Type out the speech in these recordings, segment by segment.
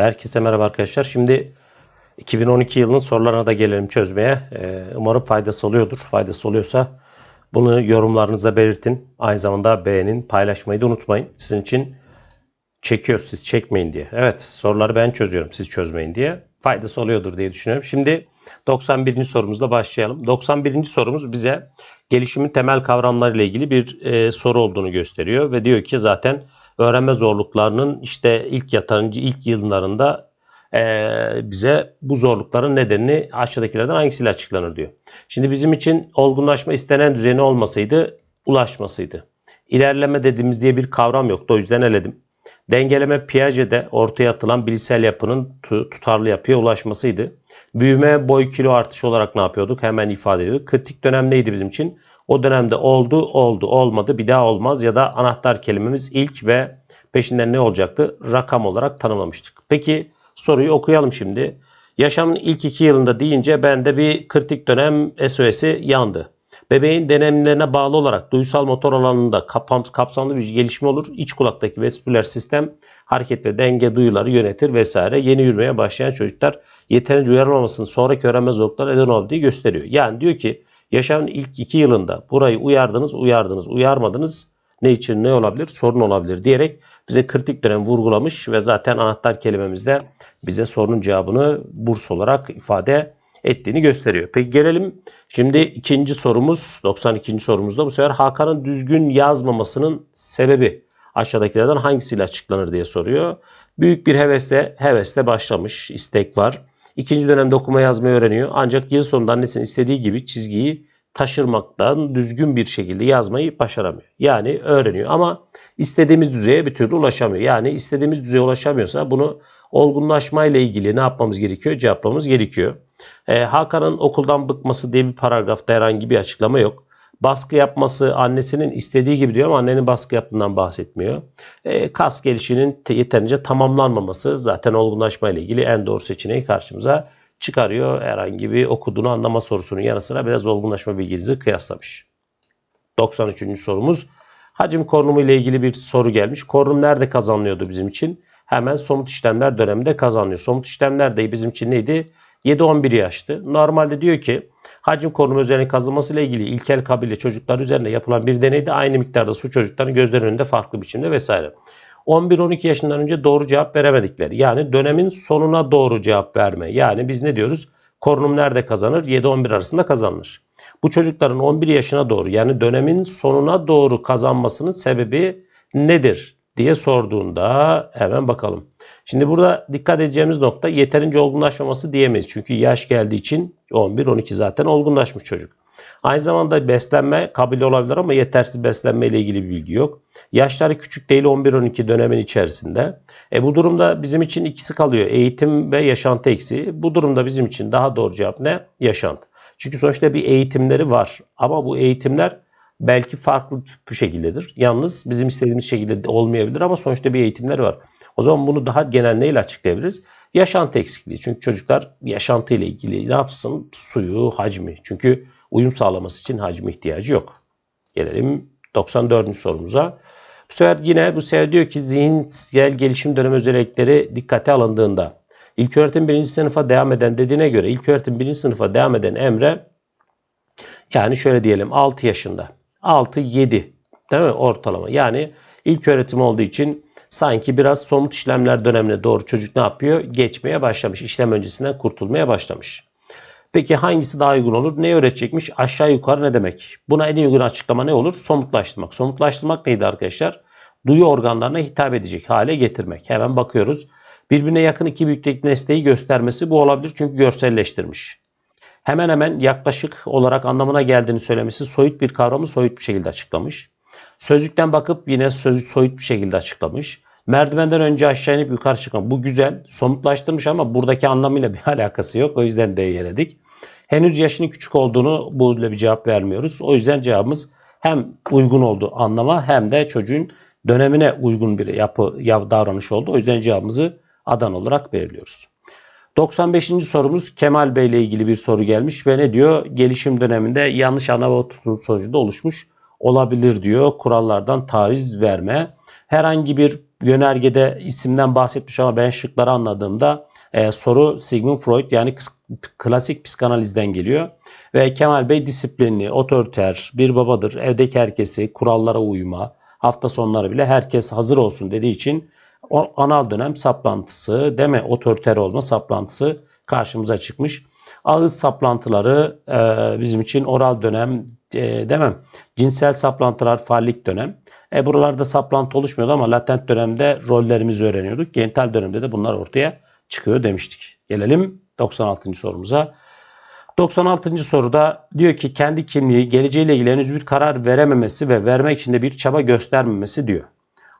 Herkese merhaba arkadaşlar. Şimdi 2012 yılının sorularına da gelelim çözmeye. Ee, umarım faydası oluyordur. Faydası oluyorsa bunu yorumlarınızda belirtin. Aynı zamanda beğenin, paylaşmayı da unutmayın. Sizin için çekiyoruz siz çekmeyin diye. Evet soruları ben çözüyorum siz çözmeyin diye. Faydası oluyordur diye düşünüyorum. Şimdi 91. sorumuzla başlayalım. 91. sorumuz bize gelişimin temel kavramları ile ilgili bir e, soru olduğunu gösteriyor ve diyor ki zaten öğrenme zorluklarının işte ilk yatırımcı ilk yıllarında e, bize bu zorlukların nedenini aşağıdakilerden hangisiyle açıklanır diyor. Şimdi bizim için olgunlaşma istenen düzeyine olmasaydı ulaşmasıydı. İlerleme dediğimiz diye bir kavram yoktu o yüzden eledim. Dengeleme Piaget'de ortaya atılan bilişsel yapının tu- tutarlı yapıya ulaşmasıydı. Büyüme boy kilo artışı olarak ne yapıyorduk? Hemen ifade ediyorduk. Kritik dönem neydi bizim için? O dönemde oldu, oldu, olmadı, bir daha olmaz ya da anahtar kelimemiz ilk ve peşinden ne olacaktı? Rakam olarak tanımlamıştık. Peki soruyu okuyalım şimdi. Yaşamın ilk iki yılında deyince bende bir kritik dönem SOS'i yandı. Bebeğin deneyimlerine bağlı olarak duysal motor alanında kapsamlı bir gelişme olur. İç kulaktaki vestibüler sistem hareket ve denge duyuları yönetir vesaire. Yeni yürümeye başlayan çocuklar yeterince uyarılmamasının sonraki öğrenme zorlukları neden olduğu gösteriyor. Yani diyor ki yaşamın ilk iki yılında burayı uyardınız, uyardınız, uyarmadınız. Ne için ne olabilir? Sorun olabilir diyerek bize kritik dönem vurgulamış ve zaten anahtar kelimemizde bize sorunun cevabını burs olarak ifade ettiğini gösteriyor. Peki gelelim şimdi ikinci sorumuz 92. sorumuzda bu sefer Hakan'ın düzgün yazmamasının sebebi aşağıdakilerden hangisiyle açıklanır diye soruyor. Büyük bir hevesle hevesle başlamış istek var. İkinci dönemde okuma yazmayı öğreniyor. Ancak yıl sonunda annesinin istediği gibi çizgiyi taşırmaktan düzgün bir şekilde yazmayı başaramıyor. Yani öğreniyor ama istediğimiz düzeye bir türlü ulaşamıyor. Yani istediğimiz düzeye ulaşamıyorsa bunu olgunlaşmayla ilgili ne yapmamız gerekiyor? Cevaplamamız gerekiyor. Ee, Hakan'ın okuldan bıkması diye bir paragrafta herhangi bir açıklama yok. Baskı yapması annesinin istediği gibi diyor ama annenin baskı yaptığından bahsetmiyor. Ee, kas gelişinin te- yeterince tamamlanmaması zaten olgunlaşmayla ilgili en doğru seçeneği karşımıza çıkarıyor. Herhangi bir okuduğunu anlama sorusunun yanı sıra biraz olgunlaşma bilginizi kıyaslamış. 93. sorumuz. Hacim korunumu ile ilgili bir soru gelmiş. Korunum nerede kazanılıyordu bizim için? Hemen somut işlemler döneminde kazanılıyor. Somut işlemler de bizim için neydi? 7-11 yaştı. Normalde diyor ki hacim korunumu üzerine kazanılması ile ilgili ilkel kabile çocuklar üzerinde yapılan bir deneyde aynı miktarda su çocukların gözlerinin önünde farklı biçimde vesaire. 11-12 yaşından önce doğru cevap veremedikleri yani dönemin sonuna doğru cevap verme. Yani biz ne diyoruz? Korunum nerede kazanır? 7-11 arasında kazanılır. Bu çocukların 11 yaşına doğru yani dönemin sonuna doğru kazanmasının sebebi nedir diye sorduğunda hemen bakalım. Şimdi burada dikkat edeceğimiz nokta yeterince olgunlaşmaması diyemeyiz. Çünkü yaş geldiği için 11-12 zaten olgunlaşmış çocuk. Aynı zamanda beslenme kabili olabilir ama yetersiz beslenme ile ilgili bir bilgi yok. Yaşları küçük değil 11-12 dönemin içerisinde. E bu durumda bizim için ikisi kalıyor. Eğitim ve yaşantı eksiği. Bu durumda bizim için daha doğru cevap ne? Yaşantı. Çünkü sonuçta bir eğitimleri var. Ama bu eğitimler belki farklı bir şekildedir. Yalnız bizim istediğimiz şekilde de olmayabilir ama sonuçta bir eğitimleri var. O zaman bunu daha genel neyle açıklayabiliriz? Yaşantı eksikliği. Çünkü çocuklar yaşantı ile ilgili ne yapsın? Suyu, hacmi. Çünkü uyum sağlaması için hacmi ihtiyacı yok. Gelelim 94. sorumuza. Bu sefer yine bu sefer diyor ki zihinsel gelişim dönemi özellikleri dikkate alındığında İlköğretim birinci sınıfa devam eden dediğine göre ilköğretim birinci sınıfa devam eden Emre yani şöyle diyelim 6 yaşında. 6-7 değil mi ortalama? Yani ilk öğretim olduğu için sanki biraz somut işlemler dönemine doğru çocuk ne yapıyor? Geçmeye başlamış. İşlem öncesinden kurtulmaya başlamış. Peki hangisi daha uygun olur? Ne öğretecekmiş? Aşağı yukarı ne demek? Buna en uygun açıklama ne olur? Somutlaştırmak. Somutlaştırmak neydi arkadaşlar? Duyu organlarına hitap edecek hale getirmek. Hemen bakıyoruz. Birbirine yakın iki büyüklük nesneyi göstermesi bu olabilir çünkü görselleştirmiş. Hemen hemen yaklaşık olarak anlamına geldiğini söylemesi soyut bir kavramı soyut bir şekilde açıklamış. Sözlükten bakıp yine sözlük soyut bir şekilde açıklamış. Merdivenden önce aşağı inip yukarı çıkmak. Bu güzel. Somutlaştırmış ama buradaki anlamıyla bir alakası yok. O yüzden D'yeledik. Henüz yaşının küçük olduğunu bu ile bir cevap vermiyoruz. O yüzden cevabımız hem uygun oldu anlama hem de çocuğun dönemine uygun bir yapı ya davranış oldu. O yüzden cevabımızı adan olarak belirliyoruz. 95. sorumuz Kemal Bey ile ilgili bir soru gelmiş ve ne diyor? Gelişim döneminde yanlış ana ve tutum sonucunda oluşmuş olabilir diyor. Kurallardan taviz verme. Herhangi bir yönergede isimden bahsetmiş ama ben şıkları anladığımda e, soru Sigmund Freud yani klasik psikanalizden geliyor. Ve Kemal Bey disiplinli, otoriter, bir babadır. Evdeki herkesi kurallara uyma, hafta sonları bile herkes hazır olsun dediği için o anal dönem saplantısı, deme otoriter olma saplantısı karşımıza çıkmış. Ağız saplantıları e, bizim için oral dönem, e, demem. Cinsel saplantılar fallik dönem. E, buralarda saplantı oluşmuyordu ama latent dönemde rollerimizi öğreniyorduk. Genital dönemde de bunlar ortaya çıkıyor demiştik. Gelelim 96. sorumuza. 96. soruda diyor ki kendi kimliği, geleceğiyle ilgili henüz bir karar verememesi ve vermek için de bir çaba göstermemesi diyor.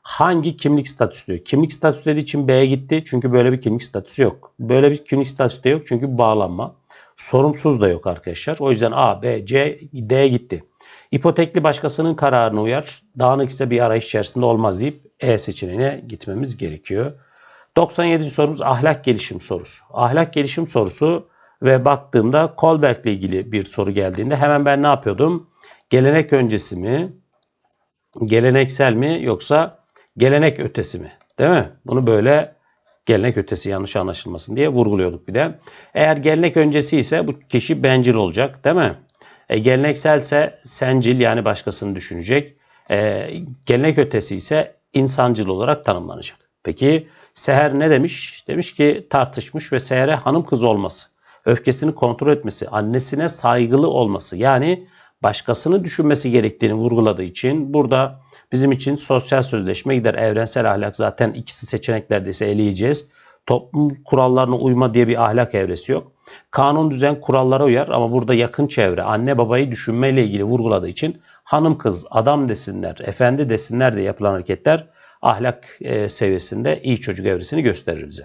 Hangi kimlik statüsü diyor? Kimlik statüsü dediği için B'ye gitti çünkü böyle bir kimlik statüsü yok. Böyle bir kimlik statüsü de yok çünkü bağlanma. Sorumsuz da yok arkadaşlar. O yüzden A, B, C, D'ye gitti. İpotekli başkasının kararına uyar. Dağınık ise bir arayış içerisinde olmaz deyip E seçeneğine gitmemiz gerekiyor. 97. sorumuz ahlak gelişim sorusu. Ahlak gelişim sorusu ve baktığımda Kolberg ile ilgili bir soru geldiğinde hemen ben ne yapıyordum? Gelenek öncesi mi? Geleneksel mi yoksa gelenek ötesi mi? Değil mi? Bunu böyle gelenek ötesi yanlış anlaşılmasın diye vurguluyorduk bir de. Eğer gelenek öncesi ise bu kişi bencil olacak değil mi? E, gelenekselse sencil yani başkasını düşünecek. E, gelenek ötesi ise insancıl olarak tanımlanacak. Peki Seher ne demiş? Demiş ki tartışmış ve Seher'e hanım kız olması, öfkesini kontrol etmesi, annesine saygılı olması yani başkasını düşünmesi gerektiğini vurguladığı için burada bizim için sosyal sözleşme gider. Evrensel ahlak zaten ikisi seçeneklerdeyse eleyeceğiz. Toplum kurallarına uyma diye bir ahlak evresi yok. Kanun düzen kurallara uyar ama burada yakın çevre anne babayı düşünmeyle ilgili vurguladığı için hanım kız adam desinler, efendi desinler de yapılan hareketler ahlak e, seviyesinde iyi çocuk evresini gösterir bize.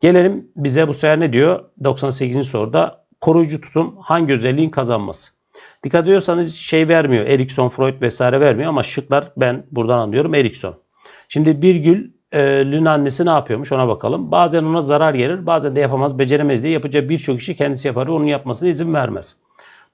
Gelelim bize bu sefer ne diyor? 98. soruda koruyucu tutum hangi özelliğin kazanması? Dikkat ediyorsanız şey vermiyor. Erikson, Freud vesaire vermiyor ama şıklar ben buradan anlıyorum Erikson. Şimdi Birgül e, Lün annesi ne yapıyormuş ona bakalım. Bazen ona zarar gelir, bazen de yapamaz, beceremez diye yapacağı birçok işi kendisi yapar ve onun yapmasına izin vermez.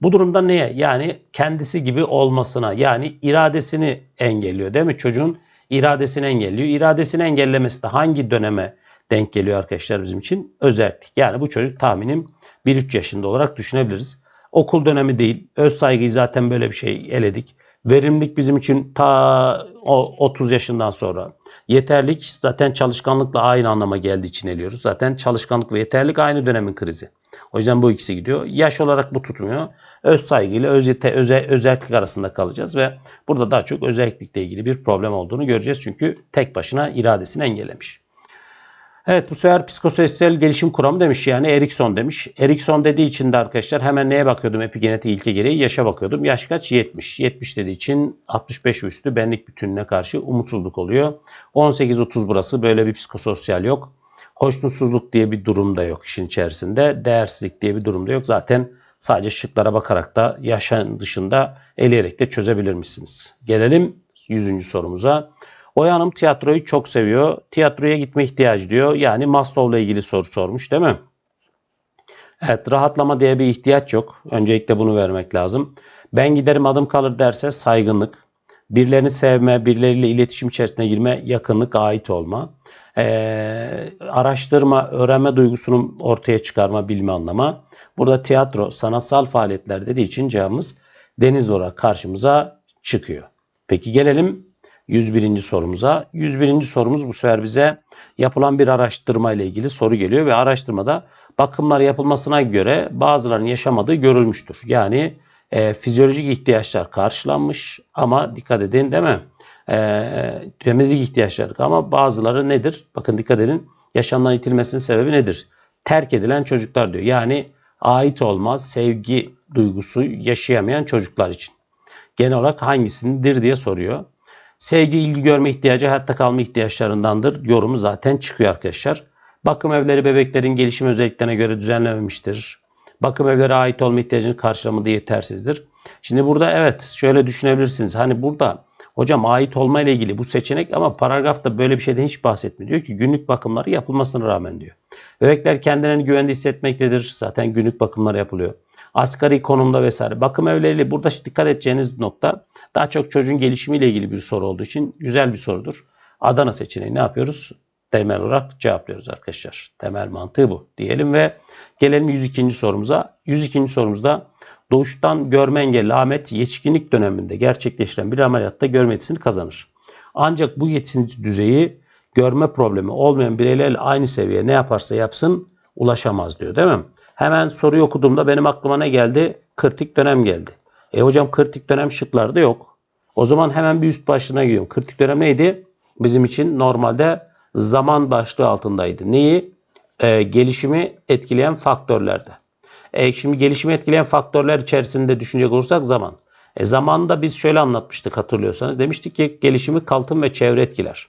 Bu durumda neye? Yani kendisi gibi olmasına, yani iradesini engelliyor değil mi? Çocuğun iradesini engelliyor. İradesini engellemesi de hangi döneme denk geliyor arkadaşlar bizim için? Özellik. Yani bu çocuk tahminim 1-3 yaşında olarak düşünebiliriz. Okul dönemi değil. Öz saygıyı zaten böyle bir şey eledik. Verimlilik bizim için ta o 30 yaşından sonra. Yeterlik zaten çalışkanlıkla aynı anlama geldiği için eliyoruz. Zaten çalışkanlık ve yeterlik aynı dönemin krizi. O yüzden bu ikisi gidiyor. Yaş olarak bu tutmuyor. Öz saygıyla öz öze, özellik arasında kalacağız ve burada daha çok özellikle ilgili bir problem olduğunu göreceğiz. Çünkü tek başına iradesini engellemiş. Evet bu sefer psikososyal gelişim kuramı demiş yani Erikson demiş. Erikson dediği için de arkadaşlar hemen neye bakıyordum epigenetik ilke gereği? Yaşa bakıyordum. Yaş kaç? 70. 70 dediği için 65 üstü benlik bütününe karşı umutsuzluk oluyor. 18-30 burası böyle bir psikososyal yok. Hoşnutsuzluk diye bir durum da yok işin içerisinde. Değersizlik diye bir durum da yok. Zaten sadece şıklara bakarak da yaşın dışında eleyerek de çözebilirmişsiniz. Gelelim 100. sorumuza. Oya Hanım tiyatroyu çok seviyor. Tiyatroya gitme ihtiyacı diyor. Yani Maslow'la ilgili soru sormuş değil mi? Evet rahatlama diye bir ihtiyaç yok. Öncelikle bunu vermek lazım. Ben giderim adım kalır derse saygınlık. Birilerini sevme, birileriyle iletişim içerisine girme, yakınlık, ait olma. Ee, araştırma, öğrenme duygusunu ortaya çıkarma, bilme anlama. Burada tiyatro, sanatsal faaliyetler dediği için cevabımız deniz olarak karşımıza çıkıyor. Peki gelelim 101. sorumuza. 101. sorumuz bu sefer bize yapılan bir araştırma ile ilgili soru geliyor ve araştırmada bakımlar yapılmasına göre bazılarının yaşamadığı görülmüştür. Yani e, fizyolojik ihtiyaçlar karşılanmış ama dikkat edin değil mi? E, temizlik ihtiyaçları ama bazıları nedir? Bakın dikkat edin. Yaşamdan itilmesinin sebebi nedir? Terk edilen çocuklar diyor. Yani ait olmaz, sevgi duygusu yaşayamayan çocuklar için. Genel olarak hangisindir diye soruyor. Sevgi, ilgi görme ihtiyacı hayatta kalma ihtiyaçlarındandır. Yorumu zaten çıkıyor arkadaşlar. Bakım evleri bebeklerin gelişim özelliklerine göre düzenlenmemiştir. Bakım evlere ait olma ihtiyacını karşılamadığı yetersizdir. Şimdi burada evet şöyle düşünebilirsiniz. Hani burada hocam ait olma ile ilgili bu seçenek ama paragrafta böyle bir şeyden hiç bahsetmiyor. Diyor ki günlük bakımları yapılmasına rağmen diyor. Bebekler kendilerini güvende hissetmektedir. Zaten günlük bakımlar yapılıyor. Asgari konumda vesaire. Bakım evleriyle burada dikkat edeceğiniz nokta daha çok çocuğun gelişimiyle ilgili bir soru olduğu için güzel bir sorudur. Adana seçeneği ne yapıyoruz? Temel olarak cevaplıyoruz arkadaşlar. Temel mantığı bu diyelim ve gelelim 102. sorumuza. 102. sorumuzda doğuştan görme engelli Ahmet yetişkinlik döneminde gerçekleştiren bir ameliyatta görme yetisini kazanır. Ancak bu yetisi düzeyi görme problemi olmayan bireylerle aynı seviyeye ne yaparsa yapsın ulaşamaz diyor değil mi? Hemen soruyu okuduğumda benim aklıma ne geldi? Kritik dönem geldi. E hocam kritik dönem şıklarda yok. O zaman hemen bir üst başlığına gidiyorum. Kritik dönem neydi? Bizim için normalde zaman başlığı altındaydı. Neyi? Ee, gelişimi etkileyen faktörlerde. E, şimdi gelişimi etkileyen faktörler içerisinde düşünecek olursak zaman. E, zamanda biz şöyle anlatmıştık hatırlıyorsanız. Demiştik ki gelişimi kaltın ve çevre etkiler.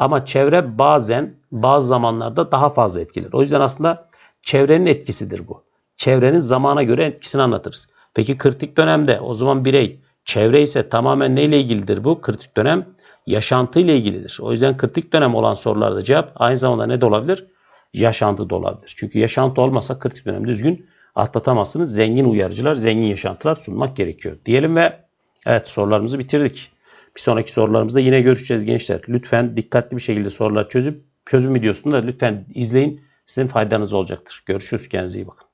Ama çevre bazen bazı zamanlarda daha fazla etkiler. O yüzden aslında çevrenin etkisidir bu. Çevrenin zamana göre etkisini anlatırız. Peki kritik dönemde o zaman birey çevre ise tamamen neyle ilgilidir bu? Kritik dönem yaşantıyla ilgilidir. O yüzden kritik dönem olan sorularda cevap aynı zamanda ne de olabilir? Yaşantı da olabilir. Çünkü yaşantı olmasa kritik dönemi düzgün atlatamazsınız. Zengin uyarıcılar, zengin yaşantılar sunmak gerekiyor. Diyelim ve evet sorularımızı bitirdik. Bir sonraki sorularımızda yine görüşeceğiz gençler. Lütfen dikkatli bir şekilde sorular çözüp çözüm videosunu da lütfen izleyin. Sizin faydanız olacaktır. Görüşürüz. Kendinize iyi bakın.